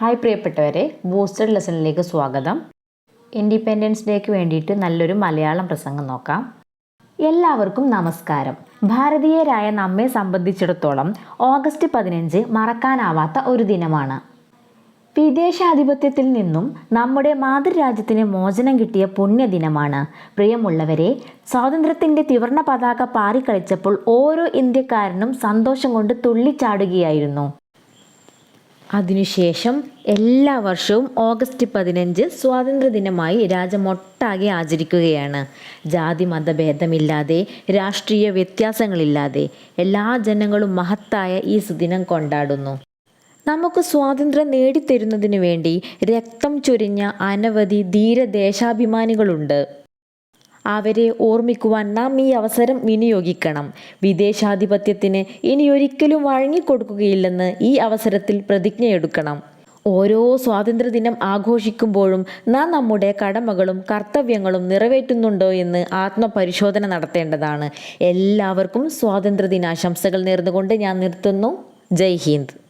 Hi പ്രിയപ്പെട്ടവരെ boosted ലെസണിലേക്ക് സ്വാഗതം. Independence ഡേക്ക് വേണ്ടിയിട്ട് നല്ലൊരു മലയാളം പ്രസംഗം നോക്കാം. എല്ലാവർക്കും നമസ്കാരം. ഭാരതീയരായ നമ്മെ സംബന്ധിച്ചിടത്തോളം ഓഗസ്റ്റ് പതിനഞ്ച് മറക്കാനാവാത്ത ഒരു ദിനമാണ്. വിദേശാധിപത്യത്തിൽ നിന്നും നമ്മുടെ മാതൃരാജ്യത്തിന് മോചനം കിട്ടിയ പുണ്യദിനമാണ്. പ്രിയമുള്ളവരെ സ്വാതന്ത്ര്യത്തിന്റെ തിവർണ പതാക പാറിക്കളിച്ചപ്പോൾ ഓരോ ഇന്ത്യക്കാരനും സന്തോഷം കൊണ്ട് തുള്ളിച്ചാടുകയായിരുന്നു. അതിനുശേഷം എല്ലാ വർഷവും ഓഗസ്റ്റ് പതിനഞ്ച് സ്വാതന്ത്ര്യദിനമായി രാജ്യമൊട്ടാകെ ആചരിക്കുകയാണ്. ജാതി മതഭേദമില്ലാതെ രാഷ്ട്രീയ വ്യത്യാസങ്ങളില്ലാതെ എല്ലാ ജനങ്ങളും മഹത്തായ ഈ സുദിനം കൊണ്ടാടുന്നു. നമുക്ക് സ്വാതന്ത്ര്യം നേടിത്തരുന്നതിന് വേണ്ടി രക്തം ചൊരിഞ്ഞ അനവധി ധീരദേശാഭിമാനികളുണ്ട്. അവരെ ഓർമ്മിക്കുവാൻ നാം ഈ അവസരം വിനിയോഗിക്കണം. വിദേശാധിപത്യത്തിന് ഇനി ഒരിക്കലും വഴങ്ങിക്കൊടുക്കുകയില്ലെന്ന് ഈ അവസരത്തിൽ പ്രതിജ്ഞയെടുക്കണം. ഓരോ സ്വാതന്ത്ര്യദിനം ആഘോഷിക്കുമ്പോഴും നാം നമ്മുടെ കടമകളും കർത്തവ്യങ്ങളും നിറവേറ്റുന്നുണ്ടോ എന്ന് ആത്മപരിശോധന നടത്തേണ്ടതാണ്. എല്ലാവർക്കും സ്വാതന്ത്ര്യദിനാശംസകൾ നേർന്നുകൊണ്ട് ഞാൻ നിർത്തുന്നു. ജയ് ഹിന്ദ്.